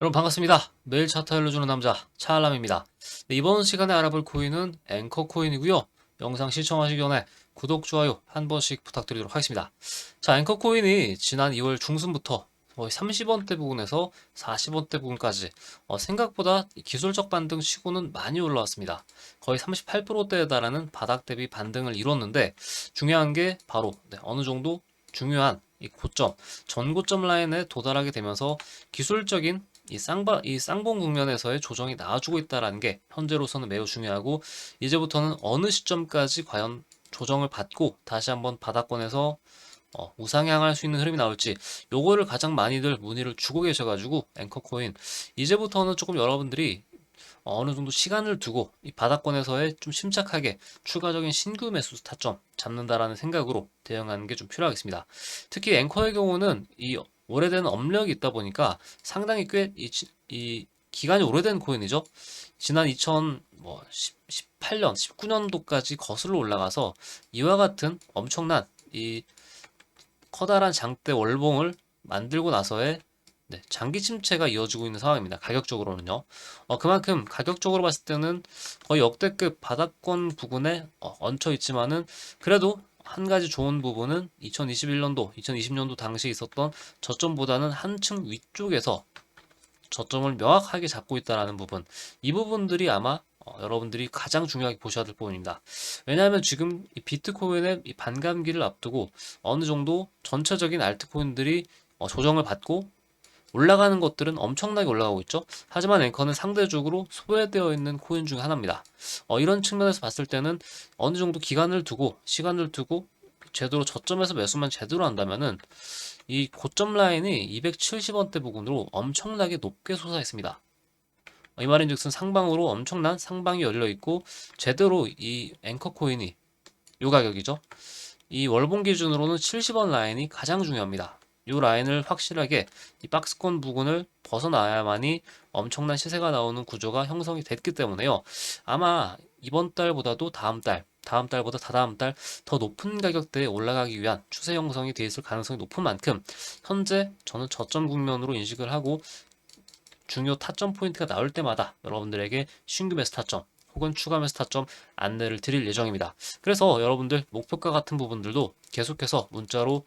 여러분 반갑습니다. 매일 차트 알려주는 남자 차알람입니다. 네, 이번 시간에 알아볼 코인은 앵커 코인이고요. 영상 시청하시기 전에 구독, 좋아요 한 번씩 부탁드리도록 하겠습니다. 자, 앵커 코인이 지난 2월 중순부터 거의 30원대 부근에서 40원대 부근까지 어, 생각보다 기술적 반등 치고는 많이 올라왔습니다. 거의 38%대에 달하는 바닥 대비 반등을 이뤘는데 중요한 게 바로 네, 어느 정도 중요한 이 고점, 전고점 라인에 도달하게 되면서 기술적인 이 쌍바 이 쌍봉 국면에서의 조정이 나와주고 있다라는 게 현재로서는 매우 중요하고 이제부터는 어느 시점까지 과연 조정을 받고 다시 한번 바닥권에서 어, 우상향할 수 있는 흐름이 나올지 요거를 가장 많이들 문의를 주고 계셔가지고 앵커코인 이제부터는 조금 여러분들이 어느 정도 시간을 두고 이 바닥권에서의 좀 침착하게 추가적인 신규 매수 타점 잡는다라는 생각으로 대응하는 게 좀 필요하겠습니다. 특히 앵커의 경우는 이 오래된 업력이 있다 보니까 상당히 꽤이 기간이 오래된 코인이죠. 지난 2018년, 19년도까지 거슬러 올라가서 이와 같은 엄청난 이 커다란 장대 월봉을 만들고 나서의 네, 장기 침체가 이어지고 있는 상황입니다. 가격적으로는요. 어, 그만큼 가격적으로 봤을 때는 거의 역대급 바닥권 부근에 어, 얹혀 있지만은 그래도 한 가지 좋은 부분은 2021년도, 2020년도 당시에 있었던 저점보다는 한층 위쪽에서 저점을 명확하게 잡고 있다라는 부분. 이 부분들이 아마 어, 여러분들이 가장 중요하게 보셔야 될 부분입니다. 왜냐하면 지금 이 비트코인의 이 반감기를 앞두고 어느 정도 전체적인 알트코인들이 어, 조정을 받고 올라가는 것들은 엄청나게 올라가고 있죠. 하지만 앵커는 상대적으로 소외되어 있는 코인 중 하나입니다. 어, 이런 측면에서 봤을 때는 어느 정도 기간을 두고 시간을 두고 제대로 저점에서 매수만 제대로 한다면은 이 고점 라인이 270원대 부근으로 엄청나게 높게 솟아있습니다. 어, 이 말인즉슨 상방으로 엄청난 상방이 열려 있고 제대로 이 앵커 코인이 요 가격이죠. 이 월봉 기준으로는 70원 라인이 가장 중요합니다. 이 라인을 확실하게 이 박스권 부근을 벗어나야만이 엄청난 시세가 나오는 구조가 형성이 됐기 때문에요. 아마 이번 달보다도 다음 달, 다음 달보다 다다음 달 더 높은 가격대에 올라가기 위한 추세 형성이 되어 있을 가능성이 높은 만큼 현재 저는 저점 국면으로 인식을 하고 중요 타점 포인트가 나올 때마다 여러분들에게 신규 매수 타점 혹은 추가 매수 타점 안내를 드릴 예정입니다. 그래서 여러분들 목표가 같은 부분들도 계속해서 문자로